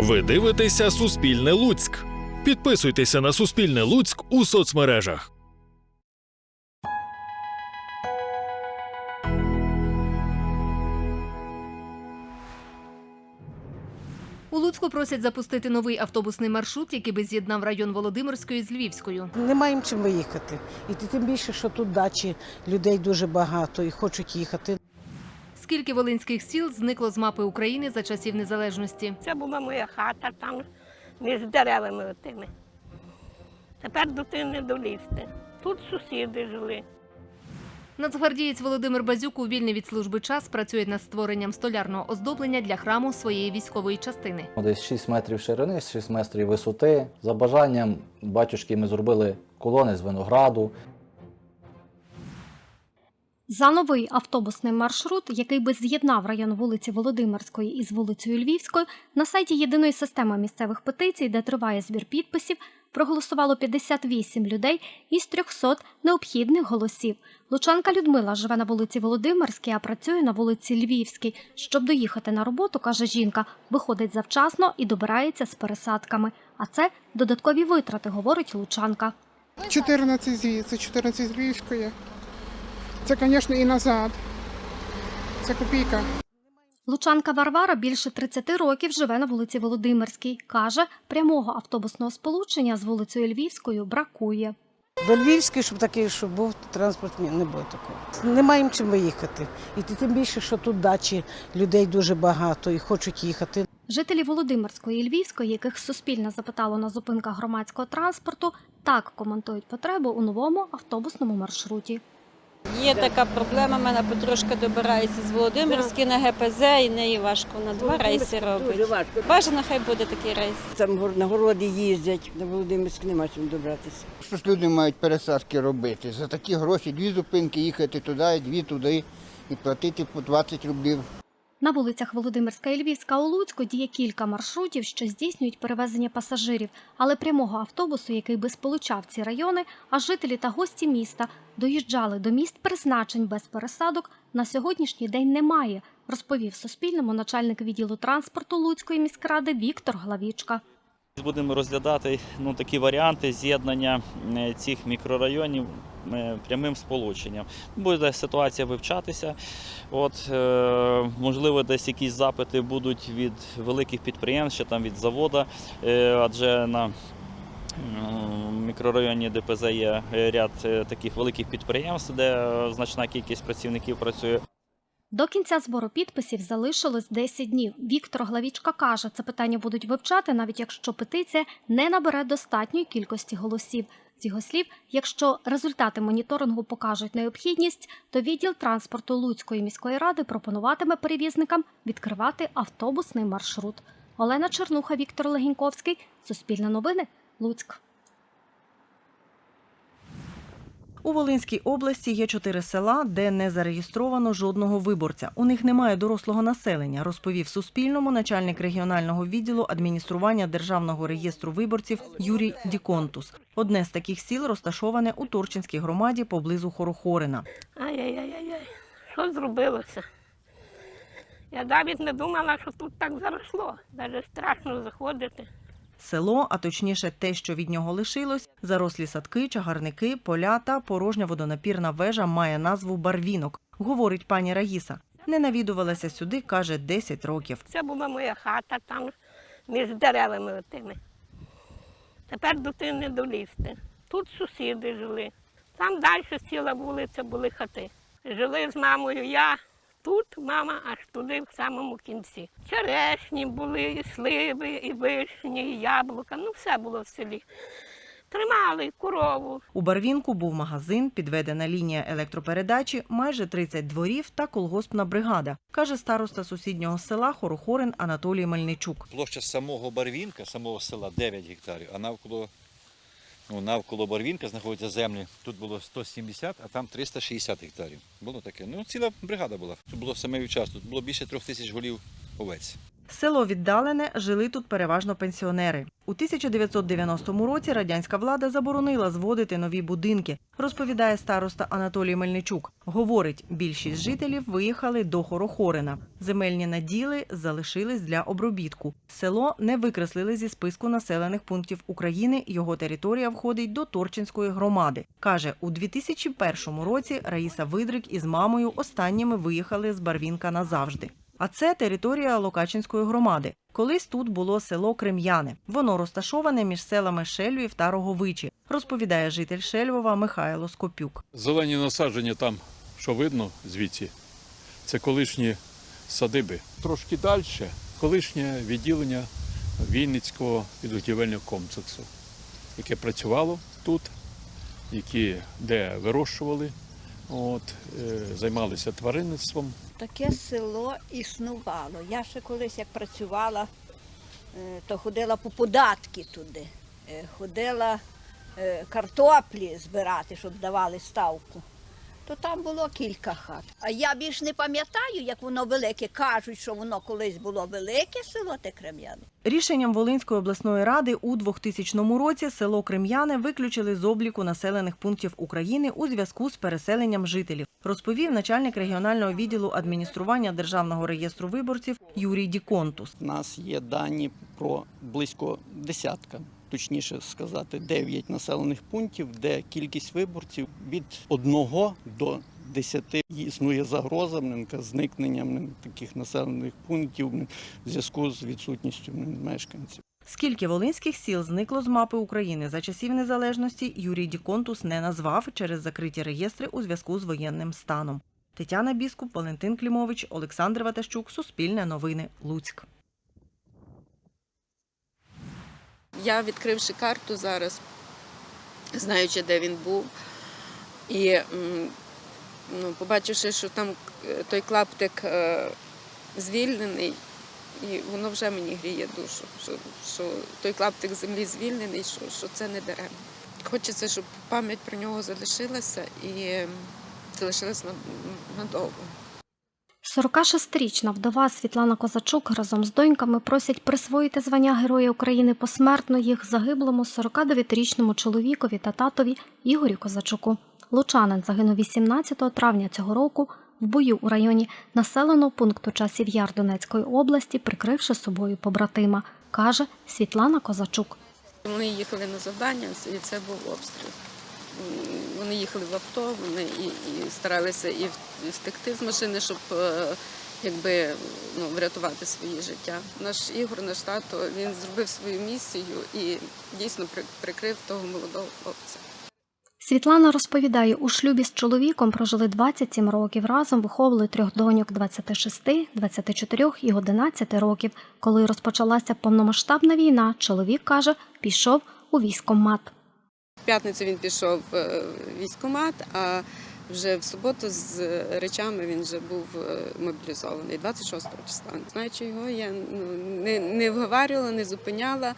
Ви дивитеся Суспільне Луцьк. Підписуйтеся на Суспільне Луцьк у соцмережах. У Луцьку просять запустити новий автобусний маршрут, який би з'єднав район Володимирської з Львівською. Немає їм чим виїхати. І тим більше, що тут дачі людей дуже багато і хочуть їхати. Скільки волинських сіл зникло з мапи України за часів незалежності? Це була моя хата там між деревами тими. Тепер до ти не долізти. Тут сусіди жили. Нацгвардієць Володимир Базюк у вільний від служби час працює над створенням столярного оздоблення для храму своєї військової частини. Десь 6 метрів ширини, 6 метрів висоти. За бажанням батюшки ми зробили колони з винограду. За новий автобусний маршрут, який би з'єднав район вулиці Володимирської із вулицею Львівською, на сайті єдиної системи місцевих петицій, де триває збір підписів, проголосувало 58 людей із 300 необхідних голосів. Лучанка Людмила живе на вулиці Володимирській, а працює на вулиці Львівській. Щоб доїхати на роботу, каже жінка, виходить завчасно і добирається з пересадками. А це додаткові витрати, говорить Лучанка. 14 звідси, 14 з Львівської. Це, звісно, і назад. Це копійка. Лучанка Варвара більше 30 років живе на вулиці Володимирській. Каже, прямого автобусного сполучення з вулицею Львівською бракує. До Львівської, щоб такий, щоб був транспорт, ні, не буде такого. Немає чим виїхати. І тим більше, що тут дачі людей дуже багато і хочуть їхати. Жителі Володимирської і Львівської, яких Суспільне запитало на зупинках громадського транспорту, так коментують потребу у новому автобусному маршруті. Є така проблема, мене потрошки добирається з Володимирської на ГПЗ і неї важко на два рейси робить. Бажано, хай буде такий рейс. Там на городі їздять, на Володимирськ нема чим добратися. Що ж люди мають пересадки робити? За такі гроші дві зупинки їхати туди, дві туди і платити по 20 рублів. На вулицях Володимирська і Львівська у Луцьку діє кілька маршрутів, що здійснюють перевезення пасажирів, але прямого автобусу, який би сполучав ці райони, а жителі та гості міста доїжджали до міст призначень без пересадок, на сьогоднішній день немає, розповів Суспільному начальник відділу транспорту Луцької міськради Віктор Главічка. Будемо розглядати ну, такі варіанти з'єднання е, цих мікрорайонів е, прямим сполученням. Буде ситуація вивчатися. От, е, можливо, десь якісь запити будуть від великих підприємств, чи там від заводу, адже на мікрорайоні ДПЗ є ряд таких великих підприємств, де значна кількість працівників працює. До кінця збору підписів залишилось 10 днів. Віктор Главічка каже, це питання будуть вивчати, навіть якщо петиція не набере достатньої кількості голосів. З його слів, якщо результати моніторингу покажуть необхідність, то відділ транспорту Луцької міської ради пропонуватиме перевізникам відкривати автобусний маршрут. Олена Чернуха, Віктор Легіньковський, Суспільне новини, Луцьк. У Волинській області є чотири села, де не зареєстровано жодного виборця. У них немає дорослого населення, розповів Суспільному начальник регіонального відділу адміністрування Державного реєстру виборців Юрій Діконтус. Одне з таких сіл розташоване у Торчинській громаді поблизу Хорохорина. Ай-яй-яй-яй, що зробилося? Я навіть не думала, що тут так заросло. Навіть страшно заходити. Село, а точніше те, що від нього лишилось, зарослі садки, чагарники, поля та порожня водонапірна вежа має назву Барвінок, говорить пані Раїса. Не навідувалася сюди, каже, 10 років. Це була моя хата там між деревами тими. Тепер до ти не долізти. Тут сусіди жили. Там далі ціла вулиця були хати. Жили з мамою я. Тут мама аж туди в самому кінці. Черешні були, і сливи, і вишні, і яблука. Ну, все було в селі. Тримали корову. У Барвінку був магазин, підведена лінія електропередачі, майже 30 дворів та колгоспна бригада, каже староста сусіднього села Хорохорин Анатолій Мельничук. Площа самого Барвінка, самого села 9 гектарів, а навколо, ну, навколо Барвінка знаходяться землі. Тут було 170, а там 360 гектарів. Було таке. Ну, ціла бригада була. Тут було саме час, тут було більше трьох тисяч голів овець. Село віддалене, жили тут переважно пенсіонери. У 1990 році радянська влада заборонила зводити нові будинки, розповідає староста Анатолій Мельничук. Говорить, більшість жителів виїхали до Хорохорина. Земельні наділи залишились для обробітку. Село не викреслили зі списку населених пунктів України. Його територія входить до Торчинської громади. Каже, у 2001 році Раїса Видрик із мамою останніми виїхали з Барвінка назавжди. А це територія Локачинської громади. Колись тут було село Крем'яне. Воно розташоване між селами Шельвів та Роговичі, розповідає житель Шельвова Михайло Скопюк. Зелені насадження там, що видно звідси, це колишні садиби. Трошки далі колишнє відділення Вінницького підготівельного комплексу, яке працювало тут, які, де вирощували, от, е, займалися тваринництвом. Таке село існувало. Я ще колись як працювала, е, то ходила по податки туди. Е, Ходила е, картоплі збирати, щоб давали ставку. То там було кілька хат. А я більш не пам'ятаю, як воно велике. Кажуть, що воно колись було велике село те Крем'яне. Рішенням Волинської обласної ради у 2000 році село Крем'яне виключили з обліку населених пунктів України у зв'язку з переселенням жителів, розповів начальник регіонального відділу адміністрування Державного реєстру виборців Юрій Діконтус. У нас є дані про близько десятка, точніше сказати, 9 населених пунктів, де кількість виборців від 1 до 10 існує загроза зникненням таких населених пунктів в зв'язку з відсутністю мешканців. Скільки волинських сіл зникло з мапи України за часів незалежності, Юрій Діконтус не назвав через закриті реєстри у зв'язку з воєнним станом. Тетяна Біскуп, Валентин Клімович, Олександр Ватащук, Суспільне новини, Луцьк. Я, відкривши карту зараз, знаючи, де він був, і ну, побачивши, що там е, той клаптик е, звільнений, і воно вже мені гріє душу, що, що той клаптик землі звільнений, що, що це не даремно. Хочеться, щоб пам'ять про нього залишилася і залишилась надовго. 46-річна вдова Світлана Козачук разом з доньками просять присвоїти звання Героя України посмертно їх загиблому 49-річному чоловікові та татові Ігорю Козачуку. Лучанин загинув 18 травня цього року в бою у районі населеного пункту Часів Яр Донецької області, прикривши собою побратима, каже Світлана Козачук. Вони їхали на завдання, і це був обстріл. Вони їхали в авто, вони і, і старалися і втекти з машини, щоб е, якби ну, врятувати своє життя. Наш Ігор, наш тато, він зробив свою місію і дійсно прикрив того молодого хлопця. Світлана розповідає, у шлюбі з чоловіком прожили 27 років. Разом виховували трьох доньок 26, 24 і 11 років. Коли розпочалася повномасштабна війна, чоловік каже, пішов у військкомат. В п'ятницю він пішов е, в військкомат, а вже в суботу з речами він вже був е, мобілізований 26 числа. Знаючи його, я ну, не, не вговарювала, не зупиняла.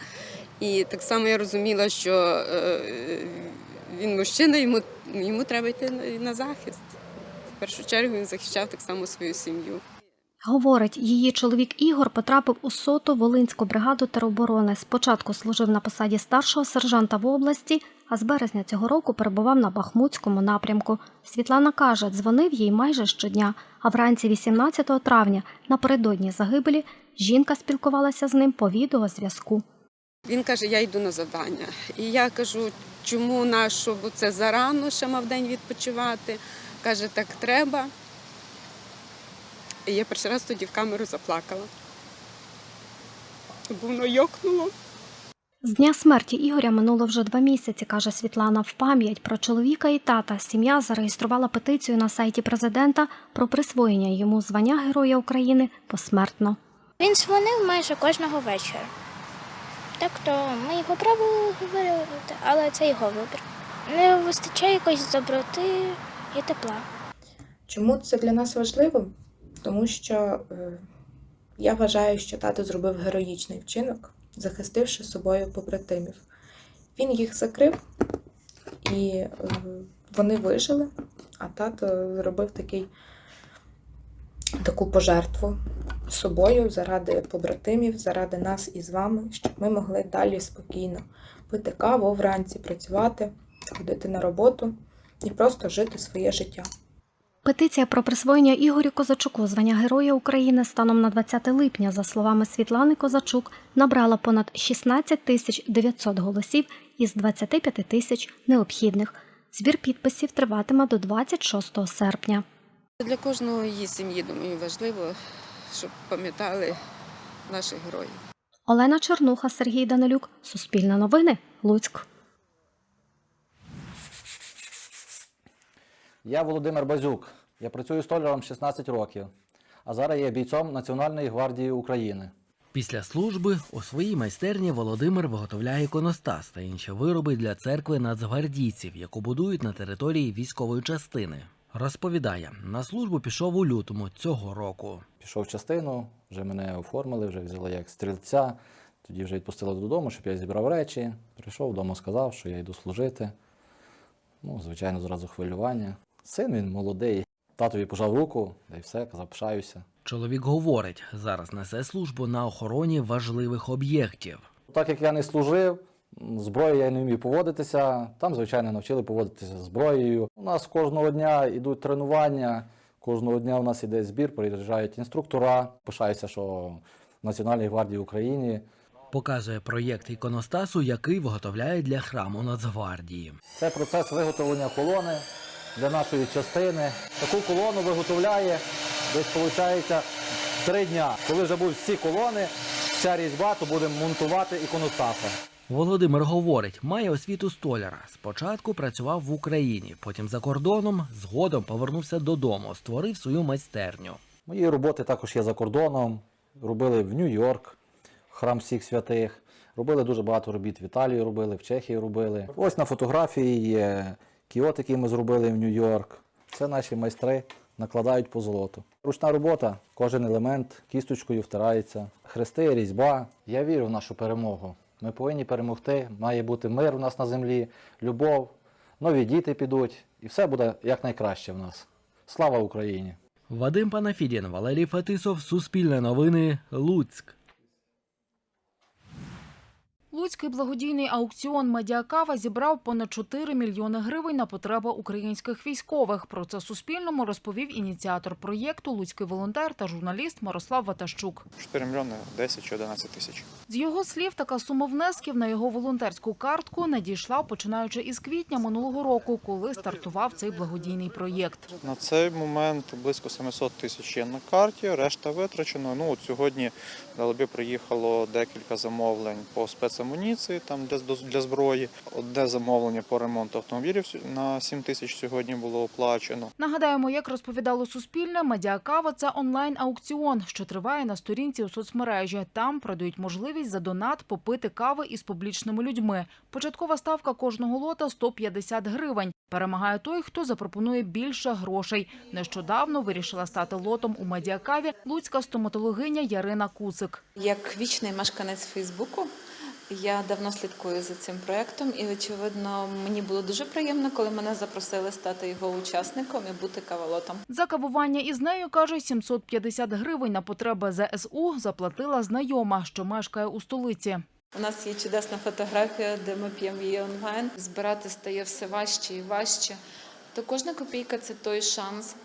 І так само я розуміла, що е, він мужчина, йому, йому треба йти на- на захист. В першу чергу він захищав так само свою сім'ю. Говорить, її чоловік Ігор потрапив у соту Волинську бригаду тероборони. Спочатку служив на посаді старшого сержанта в області, а з березня цього року перебував на Бахмутському напрямку. Світлана каже, дзвонив їй майже щодня, а вранці 18 травня, напередодні загибелі, жінка спілкувалася з ним по відеозв'язку. Він каже, я йду на завдання. І я кажу, чому нашу, бо це зарано ще мав день відпочивати. Каже, так треба. І я перший раз тоді в камеру заплакала. Бо воно йокнуло. З дня смерті Ігоря минуло вже два місяці, каже Світлана. В пам'ять про чоловіка і тата сім'я зареєструвала петицію на сайті президента про присвоєння йому звання Героя України посмертно. Він дзвонив майже кожного вечора. Так то ми його право говорити, але це його вибір. Не вистачає якоїсь доброти і тепла. Чому це для нас важливо? Тому що е, я вважаю, що тато зробив героїчний вчинок, захистивши собою побратимів. Він їх закрив, і е, вони вижили, а тато зробив такий, таку пожертву собою, заради побратимів, заради нас із вами, щоб ми могли далі спокійно пити каву вранці, працювати, ходити на роботу і просто жити своє життя. Петиція про присвоєння Ігорю Козачуку звання Героя України станом на 20 липня, за словами Світлани Козачук, набрала понад 16 тисяч 900 голосів із 25 тисяч необхідних. Збір підписів триватиме до 26 серпня. Для кожного її сім'ї, думаю, важливо, щоб пам'ятали наших героїв. Олена Чернуха, Сергій Данилюк, Суспільне новини, Луцьк. Я Володимир Базюк. Я працюю столяром 16 років, а зараз є бійцом Національної гвардії України. Після служби у своїй майстерні Володимир виготовляє іконостас та інші вироби для церкви нацгвардійців, яку будують на території військової частини. Розповідає, на службу пішов у лютому цього року. Пішов в частину, вже мене оформили, вже взяли як стрільця. Тоді вже відпустили додому, щоб я зібрав речі. Прийшов вдома, сказав, що я йду служити. Ну, звичайно, зразу хвилювання. Син він молодий. Татові пожав руку, та й все, казав, пишаюся. Чоловік говорить, зараз несе службу на охороні важливих об'єктів. Так як я не служив, зброєю я не вмів поводитися. Там, звичайно, навчили поводитися зброєю. У нас кожного дня йдуть тренування, кожного дня у нас іде збір, приїжджають інструктора. Пишаюся, що в Національній гвардії України Показує проєкт іконостасу, який виготовляє для храму Нацгвардії. Це процес виготовлення колони для нашої частини. Таку колону виготовляє десь виходить три дня. Коли вже будуть всі колони, вся різьба, то будемо монтувати іконостаси. Володимир говорить, має освіту столяра. Спочатку працював в Україні, потім за кордоном, згодом повернувся додому, створив свою майстерню. Мої роботи також є за кордоном. Робили в Нью-Йорк, храм всіх святих. Робили дуже багато робіт в Італії робили, в Чехії робили. Ось на фотографії є кіот, який ми зробили в Нью-Йорк. Це наші майстри накладають по золоту. Ручна робота, кожен елемент кісточкою втирається. Хрести, різьба. Я вірю в нашу перемогу. Ми повинні перемогти. Має бути мир у нас на землі, любов, нові діти підуть, і все буде якнайкраще в нас. Слава Україні! Вадим Панафідін, Валерій Фетисов, Суспільне новини, Луцьк. Луцький благодійний аукціон Медіакава зібрав понад 4 мільйони гривень на потреби українських військових. Про це Суспільному розповів ініціатор проєкту Луцький волонтер та журналіст Мирослав Ватащук. 4 мільйони 10 чи 11 тисяч. З його слів, така сума внесків на його волонтерську картку надійшла починаючи із квітня минулого року, коли стартував цей благодійний проєкт. На цей момент близько 700 тисяч є на карті, решта витрачено. Ну от сьогодні на Лобі приїхало декілька замовлень по спецамуніції, там для, для зброї. Одне замовлення по ремонту автомобілів на 7 тисяч сьогодні було оплачено. Нагадаємо, як розповідало Суспільне, Медіакава – це онлайн-аукціон, що триває на сторінці у соцмережі. Там продають можливість за донат попити кави із публічними людьми. Початкова ставка кожного лота – 150 гривень. Перемагає той, хто запропонує більше грошей. Нещодавно вирішила стати лотом у Медіакаві луцька стоматологиня Ярина Куцик. Як вічний мешканець Фейсбуку, я давно слідкую за цим проєктом, і очевидно, мені було дуже приємно, коли мене запросили стати його учасником і бути кавалотом. За кавування із нею, каже, 750 гривень на потреби ЗСУ заплатила знайома, що мешкає у столиці. У нас є чудесна фотографія, де ми п'ємо її онлайн. Збирати стає все важче і важче. То кожна копійка це той шанс,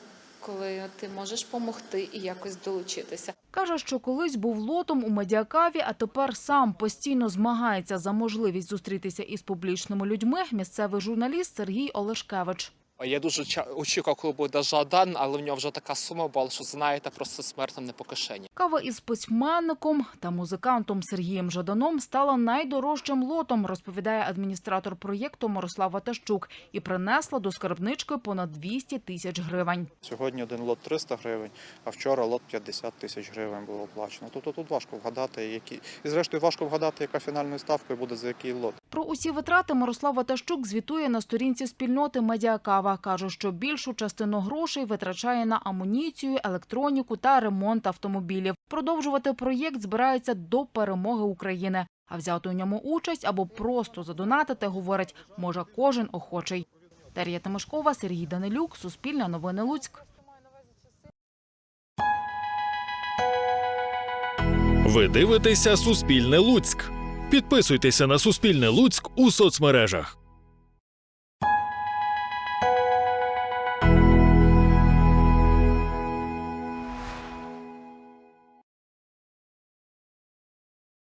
коли ти можеш допомогти і якось долучитися. Каже, що колись був лотом у медіакаві, а тепер сам постійно змагається за можливість зустрітися із публічними людьми. Місцевий журналіст Сергій Олешкевич. Я дуже ча- очікував, коли буде Жадан, але в нього вже така сума була, що знаєте, просто смерть нам не по кишені. Кава із письменником та музикантом Сергієм Жаданом стала найдорожчим лотом, розповідає адміністратор проєкту Мирослав Ватащук, і принесла до скарбнички понад 200 тисяч гривень. Сьогодні один лот 300 гривень, а вчора лот 50 тисяч гривень було оплачено. Тобто тут важко вгадати, які і зрештою важко вгадати, яка фінальною ставкою буде за який лот. Про усі витрати Мирослав Ватащук звітує на сторінці спільноти Медіакава. Каже, що більшу частину грошей витрачає на амуніцію, електроніку та ремонт автомобілів. Продовжувати проєкт збирається до перемоги України. А взяти у ньому участь або просто задонатити, говорить, може кожен охочий. Дар'я Тимошкова, Сергій Данилюк, Суспільне новини Луцьк. Ви дивитеся Суспільне Луцьк. Підписуйтеся на Суспільне Луцьк у соцмережах.